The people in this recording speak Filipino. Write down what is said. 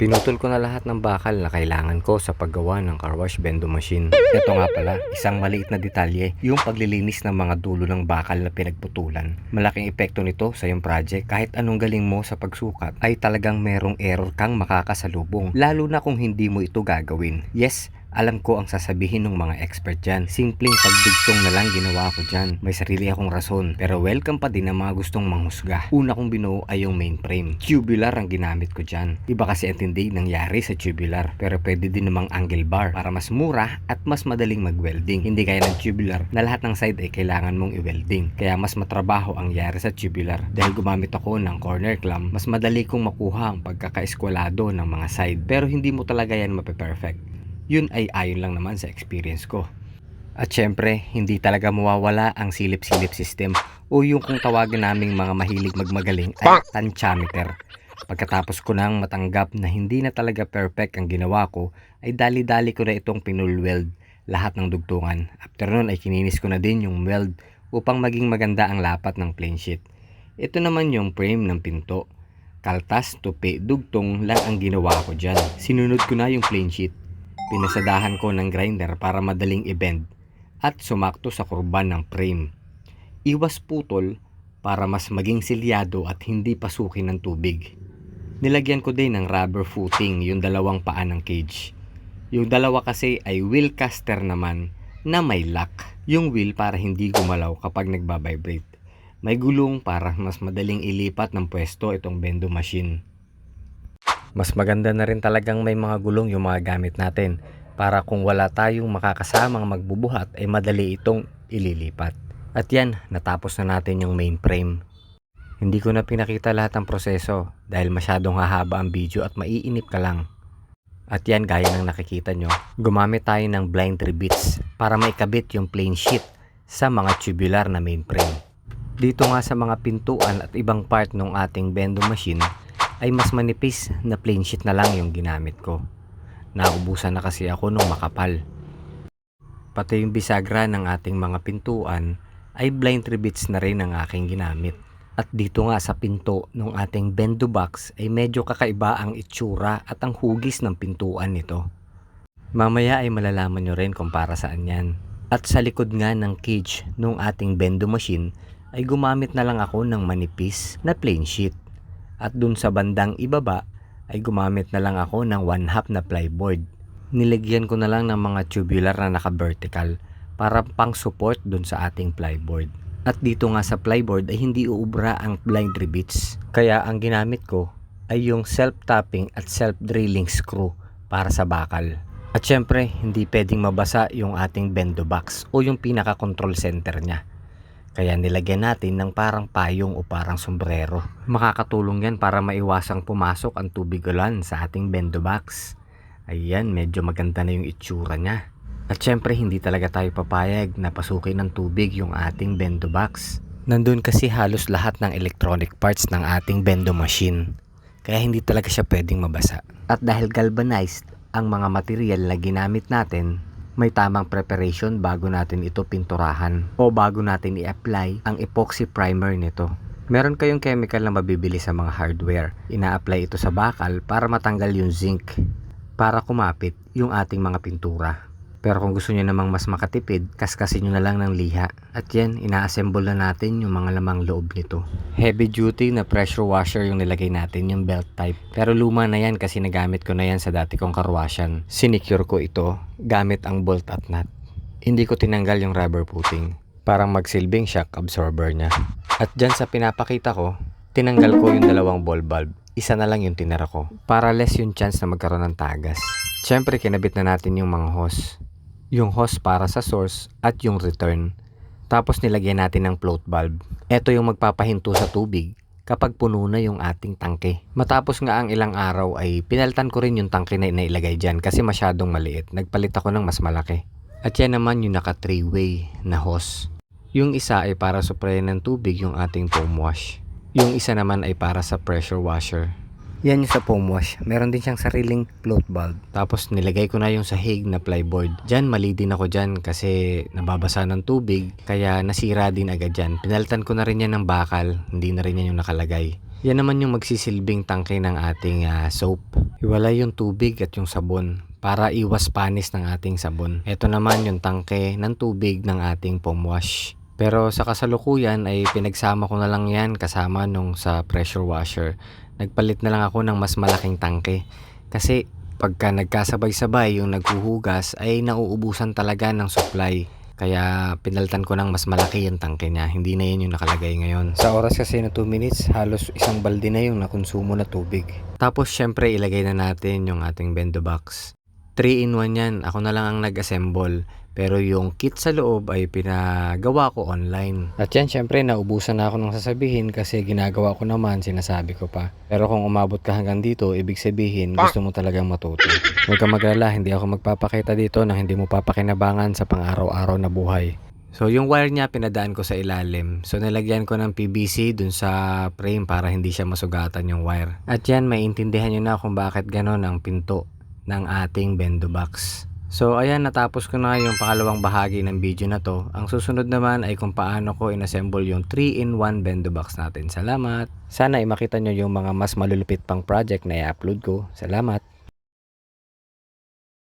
Pinutol ko na lahat ng bakal na kailangan ko sa paggawa ng car wash bendo machine. Ito nga pala, isang maliit na detalye, yung paglilinis ng mga dulo ng bakal na pinagputulan. Malaking epekto nito sa iyong project kahit anong galing mo sa pagsukat ay talagang merong error kang makakasalubong. Lalo na kung hindi mo ito gagawin. Yes, alam ko ang sasabihin ng mga expert dyan. Simpleng pagdugtong na lang ginawa ko dyan. May sarili akong rason. Pero welcome pa din ang mga gustong manghusga. Una kong binuo ay yung mainframe. Tubular ang ginamit ko dyan. Iba kasi ang tindi nangyari sa tubular. Pero pwede din namang angle bar para mas mura at mas madaling mag-welding. Hindi kaya ng tubular na lahat ng side ay kailangan mong i-welding. Kaya mas matrabaho ang yari sa tubular. Dahil gumamit ako ng corner clamp, mas madali kong makuha ang pagkakaeskwalado ng mga side. Pero hindi mo talaga yan mape-perfect yun ay ayon lang naman sa experience ko. At syempre, hindi talaga mawawala ang silip-silip system o yung kung tawagin naming mga mahilig magmagaling ay tantiameter. Pagkatapos ko nang matanggap na hindi na talaga perfect ang ginawa ko, ay dali-dali ko na itong pinulweld lahat ng dugtungan. After nun ay kininis ko na din yung weld upang maging maganda ang lapat ng plane sheet. Ito naman yung frame ng pinto. Kaltas, tupi, dugtong lang ang ginawa ko dyan. Sinunod ko na yung plane sheet Pinasadahan ko ng grinder para madaling i-bend at sumakto sa kurban ng frame. Iwas putol para mas maging silyado at hindi pasukin ng tubig. Nilagyan ko din ng rubber footing yung dalawang paa ng cage. Yung dalawa kasi ay wheel caster naman na may lock. Yung wheel para hindi gumalaw kapag nagbabibrate. May gulong para mas madaling ilipat ng pwesto itong bendo machine. Mas maganda na rin talagang may mga gulong yung mga gamit natin para kung wala tayong makakasamang magbubuhat ay madali itong ililipat. At yan, natapos na natin yung main frame. Hindi ko na pinakita lahat ng proseso dahil masyadong hahaba ang video at maiinip ka lang. At yan, gaya ng nakikita nyo, gumamit tayo ng blind rivets para maikabit yung plain sheet sa mga tubular na main frame. Dito nga sa mga pintuan at ibang part ng ating bendo machine ay mas manipis na plain sheet na lang yung ginamit ko. Naubusan na kasi ako nung makapal. Pati yung bisagra ng ating mga pintuan ay blind rivets na rin ang aking ginamit. At dito nga sa pinto ng ating bendo box ay medyo kakaiba ang itsura at ang hugis ng pintuan nito. Mamaya ay malalaman nyo rin kung para saan yan. At sa likod nga ng cage ng ating bendo machine ay gumamit na lang ako ng manipis na plain sheet. At dun sa bandang ibaba ay gumamit na lang ako ng one half na plyboard. Nilagyan ko na lang ng mga tubular na naka-vertical para pang support dun sa ating plyboard. At dito nga sa plyboard ay hindi uubra ang blind rivets. Kaya ang ginamit ko ay yung self-tapping at self-drilling screw para sa bakal. At syempre, hindi pwedeng mabasa yung ating bendo box o yung pinaka-control center niya. Kaya nilagyan natin ng parang payong o parang sombrero. Makakatulong yan para maiwasang pumasok ang tubig ulan sa ating bendo box. Ayan, medyo maganda na yung itsura niya. At syempre, hindi talaga tayo papayag na pasukin ng tubig yung ating bendo box. Nandun kasi halos lahat ng electronic parts ng ating bendo machine. Kaya hindi talaga siya pwedeng mabasa. At dahil galvanized ang mga material na ginamit natin, may tamang preparation bago natin ito pinturahan o bago natin i-apply ang epoxy primer nito. Meron kayong chemical na mabibili sa mga hardware. Ina-apply ito sa bakal para matanggal yung zinc para kumapit yung ating mga pintura. Pero kung gusto niyo namang mas makatipid, kaskasin nyo na lang ng liha. At yan, ina-assemble na natin yung mga lamang loob nito. Heavy duty na pressure washer yung nilagay natin, yung belt type. Pero luma na yan kasi nagamit ko na yan sa dati kong karwasyan. Sinicure ko ito gamit ang bolt at nut. Hindi ko tinanggal yung rubber footing. Parang magsilbing shock absorber niya. At dyan sa pinapakita ko, tinanggal ko yung dalawang ball bulb. Isa na lang yung tinira ko. Para less yung chance na magkaroon ng tagas. Siyempre, kinabit na natin yung mga hose yung hose para sa source at yung return. Tapos nilagyan natin ng float valve. Ito yung magpapahinto sa tubig kapag puno na yung ating tangke. Matapos nga ang ilang araw ay pinaltan ko rin yung tangke na inailagay dyan kasi masyadong maliit. Nagpalit ako ng mas malaki. At yan naman yung naka 3-way na hose. Yung isa ay para suprayan ng tubig yung ating foam wash. Yung isa naman ay para sa pressure washer. Yan yung sa foam wash. Meron din siyang sariling float valve. Tapos nilagay ko na yung sahig na plyboard. Diyan mali din ako dyan kasi nababasa ng tubig. Kaya nasira din agad dyan. Pinalitan ko na rin yan ng bakal. Hindi na rin yan yung nakalagay. Yan naman yung magsisilbing tangke ng ating ah, soap. Hiwalay yung tubig at yung sabon para iwas panis ng ating sabon. Ito naman yung tangke ng tubig ng ating foam wash. Pero sa kasalukuyan ay pinagsama ko na lang yan kasama nung sa pressure washer. Nagpalit na lang ako ng mas malaking tangke. Kasi pagka nagkasabay-sabay yung naghuhugas ay nauubusan talaga ng supply. Kaya pinalitan ko ng mas malaki yung tangke niya. Hindi na yun yung nakalagay ngayon. Sa oras kasi na 2 minutes, halos isang balde na yung nakonsumo na tubig. Tapos syempre ilagay na natin yung ating bendo box. 3 in 1 yan. Ako na lang ang nag-assemble. Pero yung kit sa loob ay pinagawa ko online. At yan syempre naubusan na ako ng sasabihin kasi ginagawa ko naman, sinasabi ko pa. Pero kung umabot ka hanggang dito, ibig sabihin gusto mo talagang matuto. Huwag kang maglala, hindi ako magpapakita dito na hindi mo papakinabangan sa pang-araw-araw na buhay. So yung wire niya pinadaan ko sa ilalim. So nilagyan ko ng PVC dun sa frame para hindi siya masugatan yung wire. At yan, maintindihan nyo na kung bakit ganon ang pinto ng ating bendo box. So ayan, natapos ko na yung pangalawang bahagi ng video na to. Ang susunod naman ay kung paano ko inassemble yung 3-in-1 bendo box natin. Salamat! Sana ay makita nyo yung mga mas malulupit pang project na i-upload ko. Salamat!